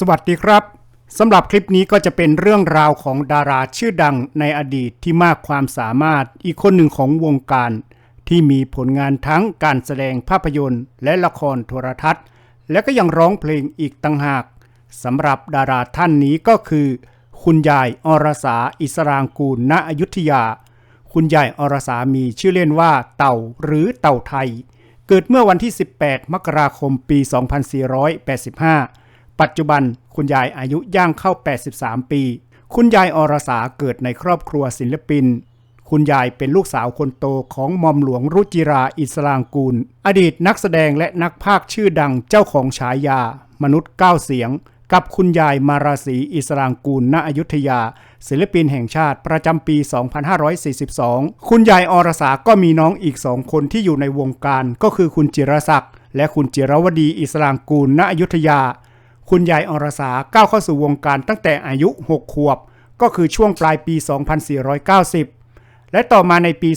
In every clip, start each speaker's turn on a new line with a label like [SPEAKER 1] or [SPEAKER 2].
[SPEAKER 1] สวัสดีครับสำหรับคลิปนี้ก็จะเป็นเรื่องราวของดาราชื่อดังในอดีตที่มากความสามารถอีกคนหนึ่งของวงการ ที่มีผลงานทั้งการแสดงภาพยนตร์ และละครโทรทัศน์ และก็ยังร้องเพลงอีกต่างหากสำหรับดาราท่านนี้ก็คือ คุณยายอรสาอิสรางกูลณอยุธยา คุณยายอรสามีชื่อเล่นว่าเต่าหรือเต่าไทย เกิดเมื่อวันที่ 18 มกราคมปี 2485 ปัจจุบันคุณยายอายุย่างเข้า 83 ปี คุณยายอรสาเกิดในครอบครัวศิลปิน คุณยายเป็นลูกสาวคนโตของมอมหลวงรุจิราอิสลางกูล อดีตนักแสดงและนักพากย์ชื่อดังเจ้าของฉายา มนุษย์ก้าเสียง กับคุณยายมาราศีอิสลางกูล ณอยุธยา ศิลปินแห่งชาติประจำปี 2542 คุณยายอรสาก็มีน้องอีกสองคนที่อยู่ในวงการก็คือคุณจิรศักดิ์และคุณจิรวดีอิสลางกูล ณอยุธยา คุณยายอรสาก้าวเข้าสู่วงการตั้งแต่อายุ 6 ขวบ ก็คือช่วงปลายปี 2490 และต่อมาในปี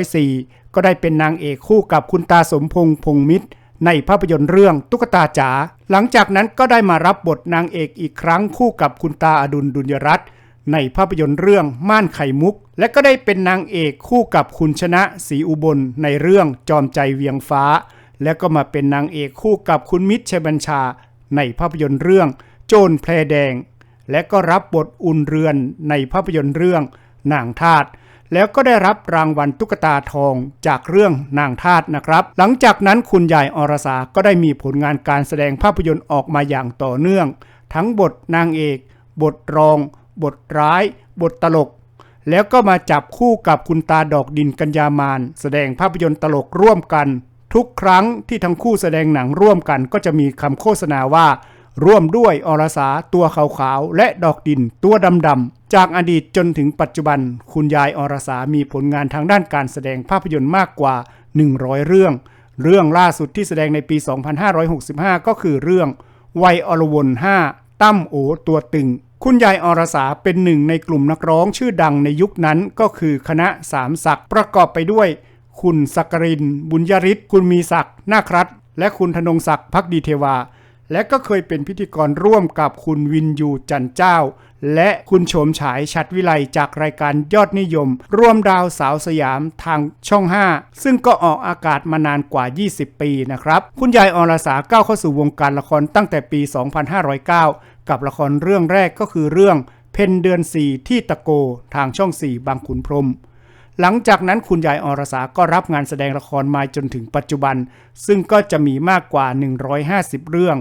[SPEAKER 1] 2504 ก็ได้เป็นนางเอกคู่กับคุณตาสมพงษ์พงมิตร ในภาพยนตร์เรื่องตุ๊กตาจ๋า หลังจากนั้นก็ได้มารับบทนางเอกอีกครั้งคู่กับคุณตาอดุลดุลยรัตน์ในภาพยนตร์เรื่องม่านไข่มุก และก็ได้เป็นนางเอกคู่กับคุณชนะศรีอุบลในเรื่องจอมใจเวียงฟ้า และก็มาเป็นนางเอกคู่กับคุณมิตรชัยบัญชา ในภาพยนตร์เรื่องโจรแพรแดง และก็รับบทอุ่นเรือนในภาพยนตร์เรื่องนางทาตแล้วก็ได้รับรางวัลตุ๊กตาทองจากเรื่องนางทาตนะครับ หลังจากนั้นคุณยายอรสาก็ได้มีผลงานการแสดงภาพยนตร์ออกมาอย่างต่อเนื่อง ทั้งบทนางเอก บทรอง บทร้าย บทตลก แล้วก็มาจับคู่กับคุณตาดอกดินกัญญามานแสดงภาพยนตร์ตลกร่วมกัน ทุกครั้งที่ทั้งคู่แสดงหนังร่วมกันก็จะมีคำโฆษณาว่า ร่วมด้วยอรสาตัวขาวๆ และดอกดินตัวดำๆ จากอดีตจนถึงปัจจุบัน คุณยายอรสามีผลงานทางด้านการแสดงภาพยนตร์มากกว่า 100 เรื่อง เรื่องล่าสุดที่แสดงในปี 2565 ก็คือเรื่องวัยอรวน 5 ตั้มโอตัวตึง คุณยายอรสาเป็นหนึ่งในกลุ่มนักร้องชื่อดังในยุคนั้นก็คือคณะสามศักประกอบไปด้วย คุณสักกริน บุญยริศคุณมีศักดิ์นาครัตและคุณธนงศักดิ์พักดีเทวา และก็เคยเป็นพิธีกรร่วมกับคุณวินยูจันเจ้า และคุณโฉมฉายชัดวิไลจากรายการยอดนิยม ร่วมดาวสาวสยามทางช่อง 5 ซึ่งก็ออกอากาศมานานกว่า 20 ปีนะครับ คุณยายอรสาก้าวเข้าสู่วงการละครตั้งแต่ปี 2509 กับละครเรื่องแรกก็คือเรื่อง เพนเดือนสีที่ตะโกทางช่อง 4 บางขุนพรหม หลังจากนั้นคุณยายอรสาก็รับงานแสดงละครมาจนถึงปัจจุบัน ซึ่งก็จะมีมากกว่า 150 เรื่อง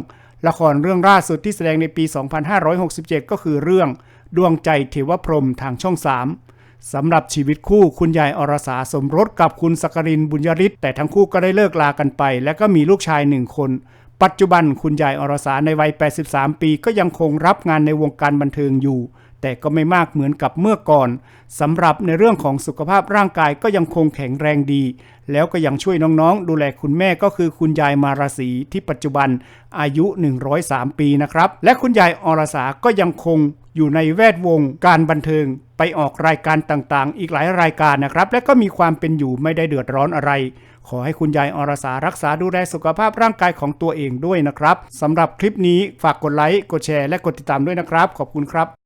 [SPEAKER 1] ละครเรื่องล่าสุดที่แสดงในปี 2567 ก็คือเรื่อง ดวงใจเทวพรหมทางช่อง 3สำหรับชีวิตคู่คุณยายอรสาสมรสกับคุณสกกรินบุญยริศแต่ทั้งคู่ก็ได้เลิกลากันไป และก็มีลูกชายหนึ่งคน ปัจจุบันคุณยายอรสาในวัย 83 ปีก็ยังคงรับงานในวงการบันเทิงอยู่ แต่ก็ไม่มากเหมือนกับเมื่อก่อนสำหรับในเรื่องของสุขภาพร่างกายก็ยังคงแข็งแรงดี แล้วก็ยังช่วยน้องๆ ดูแลคุณแม่ก็คือคุณยายมาราศีที่ปัจจุบันอายุ 103 ปีนะครับ และคุณยายอรสาก็ยังคงอยู่ในแวดวงการบันเทิงไปออกรายการต่างๆ อีกหลายรายการนะครับ และก็มีความเป็นอยู่ไม่ได้เดือดร้อนอะไร ขอให้คุณยายอรสารักษาดูแลสุขภาพร่างกายของตัวเองด้วยนะครับสำหรับคลิปนี้ฝากกดไลค์กดแชร์และกดติดตามด้วยนะครับ ขอบคุณครับ